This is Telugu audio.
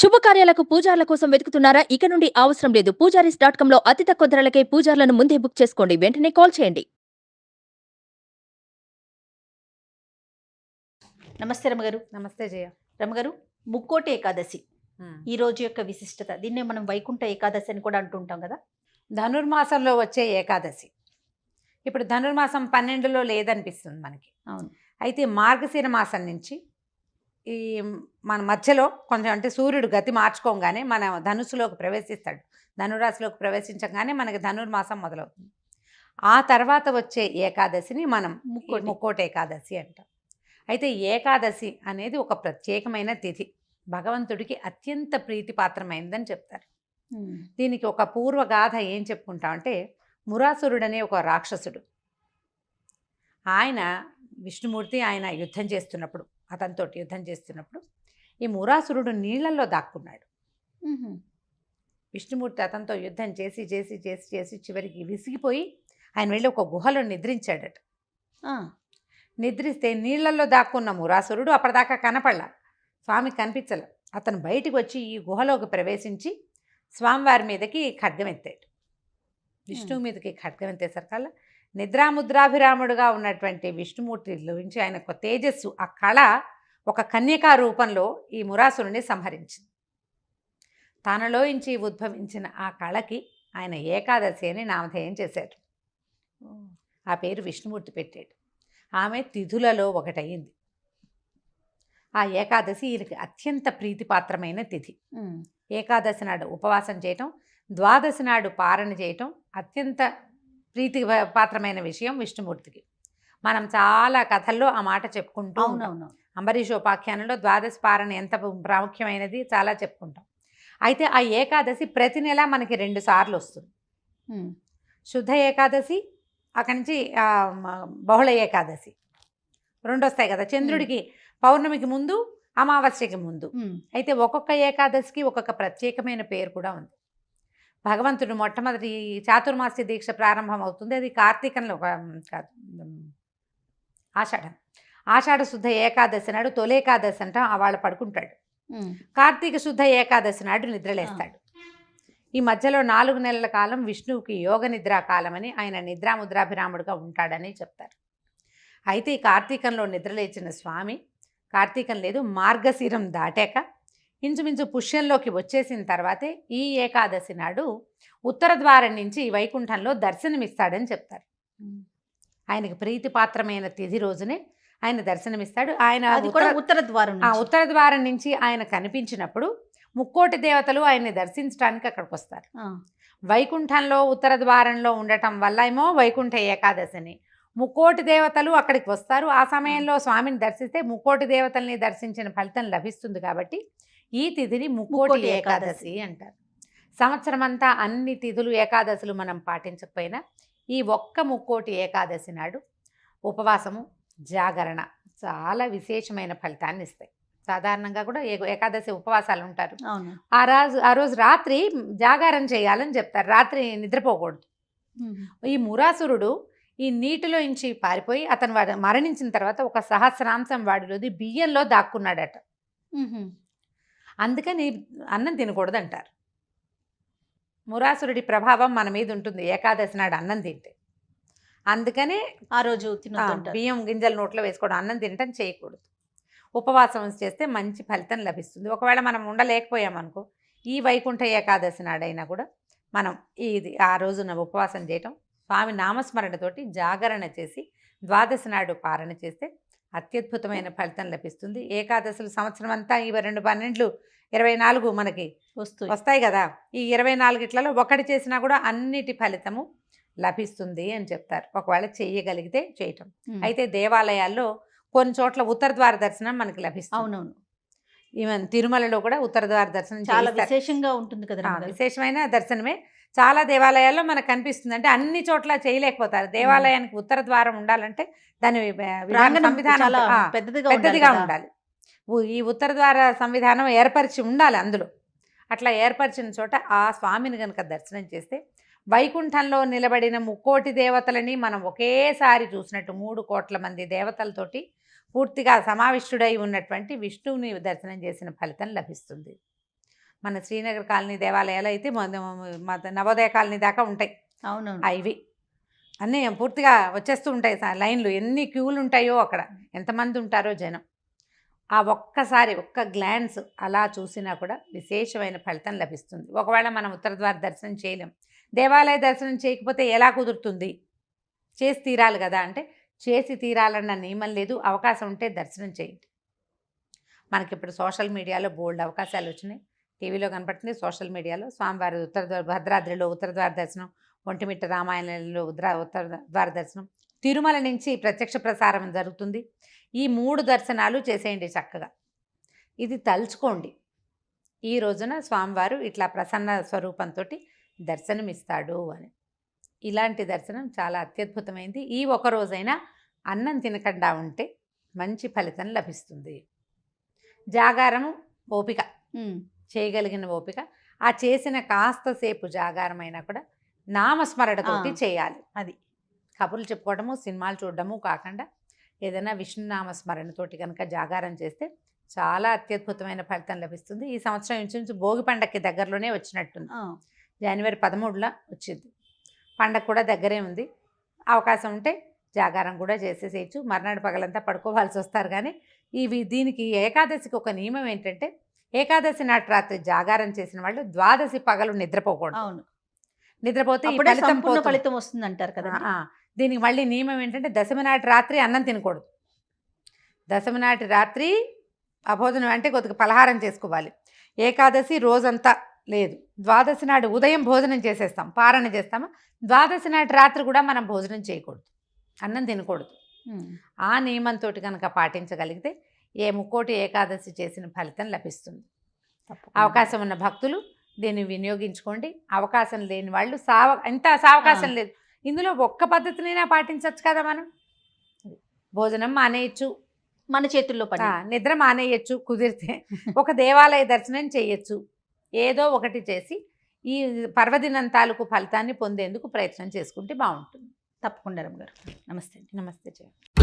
శుభకార్యాలకు పూజార్ల కోసం వెతుకుతున్నారా? ఇక నుండి అవసరం లేదు. పూజారీస్ డాట్ కామ్లో అతి తక్కువ ధరలకే పూజార్లను ముందే బుక్ చేసుకోండి. వెంటనే కాల్ చేయండి. నమస్తే రమగారు. నమస్తే జయ. రమగారు ముక్కోటి ఏకాదశి. ఈ రోజు యొక్క విశిష్టత. దీన్నే మనం వైకుంఠ ఏకాదశి అని కూడా అంటుంటాం కదా? ధనుర్మాసంలో వచ్చే ఏకాదశి. ఇప్పుడు ధనుర్మాసం పన్నెండులో లేదనిపిస్తుంది మనకి. అవును. అయితే మార్గశిర మాసం నుంచి ఈ మన మధ్యలో కొంచెం అంటే సూర్యుడు గతి మార్చుకోగానే మన ధనుసులోకి ప్రవేశిస్తాడు. ధనురాశిలోకి ప్రవేశించగానే మనకి ధనుర్మాసం మొదలవుతుంది. ఆ తర్వాత వచ్చే ఏకాదశిని మనం ముక్కోటి. ముక్కోటి ఏకాదశి అంటాం. అయితే ఏకాదశి అనేది ఒక ప్రత్యేకమైన తిథి. భగవంతుడికి అత్యంత ప్రీతిపాత్రమైనదని చెప్తారు. దీనికి ఒక పూర్వగాథ ఏం చెప్పుకుంటామంటే మురాసురుడనే ఒక రాక్షసుడు. ఆయన విష్ణుమూర్తి ఆయన యుద్ధం చేస్తున్నప్పుడు అతనితో యుద్ధం చేస్తున్నప్పుడు ఈ మురాసురుడు నీళ్ళలో దాక్కున్నాడు. విష్ణుమూర్తి అతనితో యుద్ధం చేసి చేసి చేసి చేసి చివరికి విసిగిపోయి ఆయన వెళ్ళి ఒక గుహలో నిద్రించాడట. నిద్రిస్తే నీళ్ళలో దాక్కున్న మురాసురుడు అప్పటిదాకా కనపడలా. స్వామి కనిపించల. అతను బయటికి వచ్చి ఈ గుహలోకి ప్రవేశించి స్వామివారి మీదకి ఖడ్గం ఎత్తాడు. విష్ణువు మీదకి ఖడ్గం ఎత్తేసరికల్లా నిద్రాముద్రాభిరాముడుగా ఉన్నటువంటి విష్ణుమూర్తి నుంచి ఆయన ఒక తేజస్సు ఆ కళ ఒక కన్యకా రూపంలో ఈ మురాసురుని సంహరించింది. తనలోంచి ఉద్భవించిన ఆ కళకి ఆయన ఏకాదశి అని నామధేయం చేశారు. ఆ పేరు విష్ణుమూర్తి పెట్టాడు. ఆమె తిథులలో ఒకటయింది. ఆ ఏకాదశి ఈయనకి అత్యంత ప్రీతిపాత్రమైన తిథి. ఏకాదశి నాడు ఉపవాసం చేయటం ద్వాదశి నాడు పారణ చేయటం అత్యంత ప్రీతి పాత్రమైన విషయం విష్ణుమూర్తికి. మనం చాలా కథల్లో ఆ మాట చెప్పుకుంటూ. అవునవును అంబరీష్ ఉపాఖ్యానంలో ద్వాదశి పారణ ఎంత ప్రాముఖ్యమైనది చాలా చెప్పుకుంటాం. అయితే ఆ ఏకాదశి ప్రతి నెల మనకి రెండు సార్లు వస్తుంది. శుద్ధ ఏకాదశి అక్కడి నుంచి బహుళ ఏకాదశి. రెండు వస్తాయి కదా. చంద్రుడికి పౌర్ణమికి ముందు అమావాస్యకి ముందు. అయితే ఒక్కొక్క ఏకాదశికి ఒక్కొక్క ప్రత్యేకమైన పేరు కూడా ఉంది. భగవంతుడు మొట్టమొదటి చాతుర్మాస్య దీక్ష ప్రారంభం అవుతుంది. అది కార్తీకంలో ఒక, కాదు ఆషాఢం. ఆషాఢ శుద్ధ ఏకాదశి నాడు తొలేకాదశి అంటాం ఆ వాళ్ళు పడుకుంటాడు కార్తీక శుద్ధ ఏకాదశి నాడు నిద్రలేస్తాడు. ఈ మధ్యలో నాలుగు నెలల కాలం విష్ణువుకి యోగ నిద్రా కాలమని ఆయన నిద్రాముద్రాభిరాముడుగా ఉంటాడని చెప్తారు. అయితే ఈ కార్తీకంలో నిద్రలేచిన స్వామి కార్తీకం లేదు మార్గశిరం దాటాక ఇంచుమించు పుష్యంలోకి వచ్చేసిన తర్వాతే ఈ ఏకాదశి నాడు ఉత్తర ద్వారం నుంచి వైకుంఠంలో దర్శనమిస్తాడని చెప్తారు. ఆయనకి ప్రీతిపాత్రమైన తిథి రోజునే ఆయన దర్శనమిస్తాడు. ఆయన అది కూడా ఉత్తర- ద్వారం. ఉత్తర ద్వారం నుంచి ఆయన కనిపించినప్పుడు ముక్కోటి దేవతలు ఆయన్ని దర్శించడానికి అక్కడికి వస్తారు. వైకుంఠంలో ఉత్తర ద్వారంలో ఉండటం వల్ల ఏమో వైకుంఠ ఏకాదశిని. ముక్కోటి దేవతలు అక్కడికి వస్తారు. ఆ సమయంలో స్వామిని దర్శిస్తే ముక్కోటి దేవతల్ని దర్శించిన ఫలితం లభిస్తుంది కాబట్టి ఈ తిథిని ముక్కోటి ఏకాదశి అంటారు. సంవత్సరం అంతా అన్ని తిథులు ఏకాదశులు మనం పాటించకపోయినా ఈ ఒక్క ముక్కోటి ఏకాదశి నాడు ఉపవాసము జాగరణ చాలా విశేషమైన ఫలితాన్ని ఇస్తాయి. సాధారణంగా కూడా ఏకాదశి ఉపవాసాలు ఉంటారు. ఆ రోజు ఆ రోజు రాత్రి జాగారం చేయాలని చెప్తారు. రాత్రి నిద్రపోకూడదు. ఈ మురాసురుడు ఈ నీటిలో నుంచి పారిపోయి అతను మరణించిన తర్వాత ఒక సహస్రాంశం వాడిలోది బియ్యంలో దాక్కున్నాడట. అందుకని అన్నం తినకూడదు అంటారు మురాసురుడి ప్రభావం మన మీద ఉంటుంది. ఏకాదశి నాడు అన్నం తింటే. అందుకనే ఆ రోజు బియ్యం గింజలు నోట్లో వేసుకోవడం అన్నం తినటం చేయకూడదు. ఉపవాసం చేస్తే మంచి ఫలితం లభిస్తుంది. ఒకవేళ మనం ఉండలేకపోయామనుకో ఈ వైకుంఠ ఏకాదశి నాడైనా కూడా మనం ఇది ఆ రోజున ఉపవాసం చేయటం స్వామి నామస్మరణతోటి జాగరణ చేసి ద్వాదశి నాడు పారణ చేస్తే అత్యద్భుతమైన ఫలితం లభిస్తుంది. ఏకాదశులు సంవత్సరం అంతా ఇవి రెండు పన్నెండులు ఇరవై నాలుగు మనకి వస్తుంది వస్తాయి కదా. ఈ ఇరవై నాలుగిట్లలో ఒకటి చేసినా కూడా అన్నిటి ఫలితము లభిస్తుంది అని చెప్తారు. ఒకవేళ చేయగలిగితే చేయటం. అయితే దేవాలయాల్లో కొన్ని చోట్ల ఉత్తర ద్వార దర్శనం మనకి లభిస్తుంది. అవునవును. ఈవెన్ తిరుమలలో కూడా ఉత్తర ద్వార దర్శనం చాలా. విశేషంగా ఉంటుంది కదా. విశేషమైన దర్శనమే చాలా దేవాలయాల్లో మనకు కనిపిస్తుంది. అంటే అన్ని చోట్ల చేయలేకపోతారు. దేవాలయానికి ఉత్తర ద్వారం ఉండాలంటే దాని సంవిధానం పెద్దదిగా. ఉండాలి ఈ ఉత్తర ద్వార సంవిధానం ఏర్పరిచి ఉండాలి అందులో. అట్లా ఏర్పరిచిన చోట ఆ స్వామిని కనుక దర్శనం చేస్తే వైకుంఠంలో నిలబడిన ముక్కోటి దేవతలని మనం ఒకేసారి చూసినట్టు మూడు కోట్ల మంది దేవతలతోటి పూర్తిగా సమావిష్టుడై ఉన్నటువంటి విష్ణువుని దర్శనం చేసిన ఫలితం లభిస్తుంది. మన శ్రీనగర్ కాలనీ దేవాలయాలు అయితే నవోదయ కాలనీ దాకా ఉంటాయి. అవునవును. ఆ ఇవి. అన్నీ పూర్తిగా వచ్చేస్తూ ఉంటాయి లైన్లు. ఎన్ని క్యూలు ఉంటాయో అక్కడ. ఎంతమంది ఉంటారో జనం. ఆ ఒక్కసారి ఒక్క గ్లాన్స్ అలా చూసినా కూడా విశేషమైన ఫలితం లభిస్తుంది. ఒకవేళ మనం ఉత్తర ద్వార దర్శనం చేయలేం. దేవాలయ దర్శనం చేయకపోతే ఎలా కుదురుతుంది? చేసి తీరాలి కదా అంటే చేసి తీరాలన్న నియమం లేదు. అవకాశం ఉంటే దర్శనం చేయండి. మనకి ఇప్పుడు సోషల్ మీడియాలో బోల్డ్ అవకాశాలు వచ్చినాయి. టీవీలో కనపడుతుంది సోషల్ మీడియాలో. స్వామివారి ఉత్తర భద్రాద్రిలో ఉత్తర ద్వార దర్శనం ఒంటిమిట్ట రామాయణంలో ఉద్ర ఉత్తర ద్వార దర్శనం. తిరుమల నుంచి ప్రత్యక్ష ప్రసారం జరుగుతుంది. ఈ మూడు దర్శనాలు చేసేయండి చక్కగా. ఇది తలుచుకోండి. ఈ రోజున స్వామివారు ఇట్లా ప్రసన్న స్వరూపంతో దర్శనమిస్తాడు అని. ఇలాంటి దర్శనం చాలా అత్యద్భుతమైంది. ఈ ఒక రోజైనా అన్నం తినకుండా ఉంటే మంచి ఫలితం లభిస్తుంది. జాగారము ఓపిక. చేయగలిగిన ఓపిక. ఆ చేసిన కాస్త సేపు జాగారమైనా కూడా నామస్మరణతోటి. చేయాలి. అది. కబుర్లు చెప్పుకోవడము సినిమాలు చూడడము కాకుండా ఏదైనా విష్ణునామ స్మరణతోటి కనుక జాగారం చేస్తే చాలా అత్యద్భుతమైన ఫలితం లభిస్తుంది. ఈ సంవత్సరం ఇంచుమించు భోగి పండగకి దగ్గరలోనే వచ్చినట్టుంది. జనవరి పదమూడులో వచ్చింది. పండగ కూడా దగ్గరే ఉంది. అవకాశం ఉంటే జాగారం కూడా చేసేసేయచ్చు. మర్నాడు పగలంతా పడుకోవాల్సి వస్తారు కానీ ఇవి దీనికి ఏకాదశికి ఒక నియమం ఏంటంటే ఏకాదశి నాటి రాత్రి జాగారం చేసిన వాళ్ళు ద్వాదశి పగలు నిద్రపోకూడదు. అవును. నిద్రపోతే ఫలితం. ఫలితం వస్తుంది అంటారు కదా. దీనికి మళ్ళీ నియమం ఏంటంటే దశమి నాటి రాత్రి అన్నం తినకూడదు. దశమి నాటి రాత్రి అభోజనం అంటే కొద్దిగా పలహారం చేసుకోవాలి. ఏకాదశి రోజంతా లేదు. ద్వాదశి నాడు ఉదయం భోజనం చేసేస్తాం పారణ చేస్తామా? ద్వాదశి నాటి రాత్రి కూడా మనం భోజనం చేయకూడదు. అన్నం తినకూడదు. ఆ నియమంతో కనుక పాటించగలిగితే ఏ ముక్కోటి ఏకాదశి చేసిన ఫలితం లభిస్తుంది. అవకాశం ఉన్న భక్తులు దీన్ని వినియోగించుకోండి. అవకాశం లేని వాళ్ళు సావ ఎంత సావకాశం లేదు. ఇందులో ఒక్క పద్ధతినైనా పాటించవచ్చు కదా మనం? భోజనం మానేయచ్చు. మన చేతుల్లో ఆ, నిద్ర మానేయచ్చు కుదిరితే ఒక దేవాలయ దర్శనం చేయొచ్చు. ఏదో ఒకటి చేసి ఈ పర్వదినం తాలూకు ఫలితాన్ని పొందేందుకు ప్రయత్నం చేసుకుంటే బాగుంటుంది. తప్పకుండా రమ్మ గారు నమస్తే నమస్తే జయ